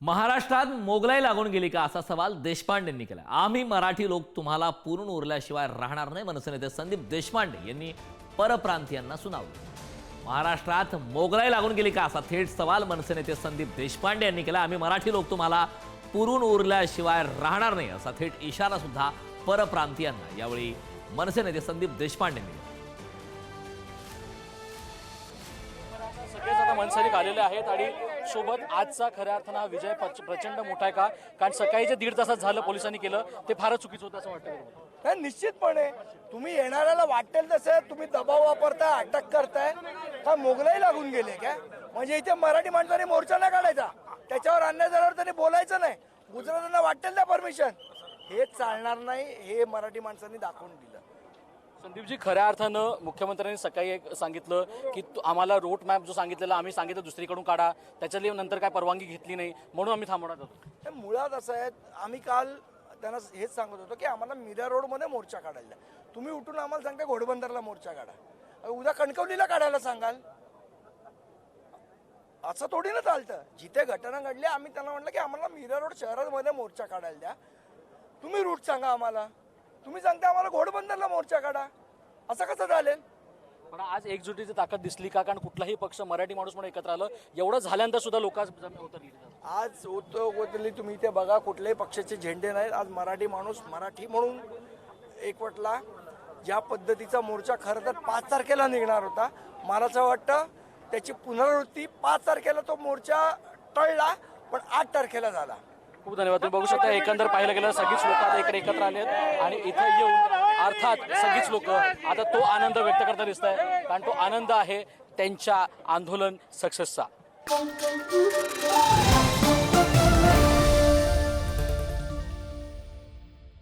महाराष्ट्रात मोगलाई लागून गेली का असा सवाल देशपांडेंनी केला. आम्ही मराठी लोक तुम्हाला पुरून उरल्याशिवाय राहणार नाही मनसे नेते संदीप देशपांडे यांनी परप्रांतीयांना सुनावलं. महाराष्ट्रात मोगलाई लागून गेली का असा थेट सवाल मनसे नेते संदीप देशपांडे यांनी केला. आम्ही मराठी लोक तुम्हाला पुरून उरल्याशिवाय राहणार नाही असा थेट इशारा सुद्धा परप्रांतीयांना यावेळी मनसे नेते संदीप देशपांडेंनी दिला. सगळेच आलेले आहेत आणि सोबत आजचा खऱ्या अर्थानं हा विजय प्रचंड मोठा आहे का? कारण सकाळी जे दीड तासात झालं पोलिसांनी केलं ते फारच चुकीचं होतं असं वाटतं नाही निश्चितपणे. तुम्ही येणाऱ्याला वाटेल तसं तुम्ही दबाव वापरताय अटक करताय. हा मोगलाई लागून गेले काय? म्हणजे इथे मराठी माणसाने मोर्चा नाही काढायचा. त्याच्यावर अन्याय झाल्यावर त्यांनी बोलायचं नाही. गुजरातांना वाटेल त्या परमिशन. हे चालणार नाही हे मराठी माणसांनी दाखवून दिलं. संदीपजी खऱ्या अर्थानं मुख्यमंत्र्यांनी सकाळी एक सांगितलं की आम्हाला रोड मॅप जो सांगितलेला आम्ही सांगितलं दुसरीकडून काढा. त्याच्यातली नंतर काय परवानगी घेतली नाही. म्हणून आम्ही थांबवण्यात होतो मुळात असं आहे आम्ही काल त्यांना हेच सांगत होतो की आम्हाला मीरा रोडमध्ये मोर्चा काढायला द्या. तुम्ही उठून आम्हाला सांगता घोडबंदरला मोर्चा काढा. उद्या कणकवलीला काढायला सांगाल. असं थोडी ना चालतं. जिथे घटना घडली आम्ही त्यांना म्हटलं की आम्हाला मीरा रोड शहरामध्ये मोर्चा काढायला द्या. तुम्ही रूट सांगा आम्हाला. तुम्ही सांगता आम्हाला घोडबंदरला मोर्चा काढा. असं कसं चालेल? पण आज एकजुटीची ताकद दिसली का? कारण कुठलाही पक्ष मराठी माणूस म्हणून एकत्र आलं एवढं झाल्यानंतर सुद्धा लोक आज जमीन उतरली आज होतली तुम्ही इथे बघा कुठल्याही पक्षाचे झेंडे नाहीत. आज मराठी माणूस मराठी म्हणून एकवटला. ज्या पद्धतीचा मोर्चा खरं तर पाच तारखेला निघणार होता. मला असं वाटतं त्याची पुनरावृत्ती पाच तारखेला तो मोर्चा टळला पण आठ तारखेला झाला. खूप धन्यवाद. तुम्ही बघू शकता एकंदर पाहिलं गेलं सगळीच लोक आता इकडे एकत्र आले आहेत आणि इथे येऊन अर्थात सगळीच लोक आता तो आनंद व्यक्त करता दिसत आहे कारण तो आनंद आहे त्यांच्या आंदोलन सक्सेसचा.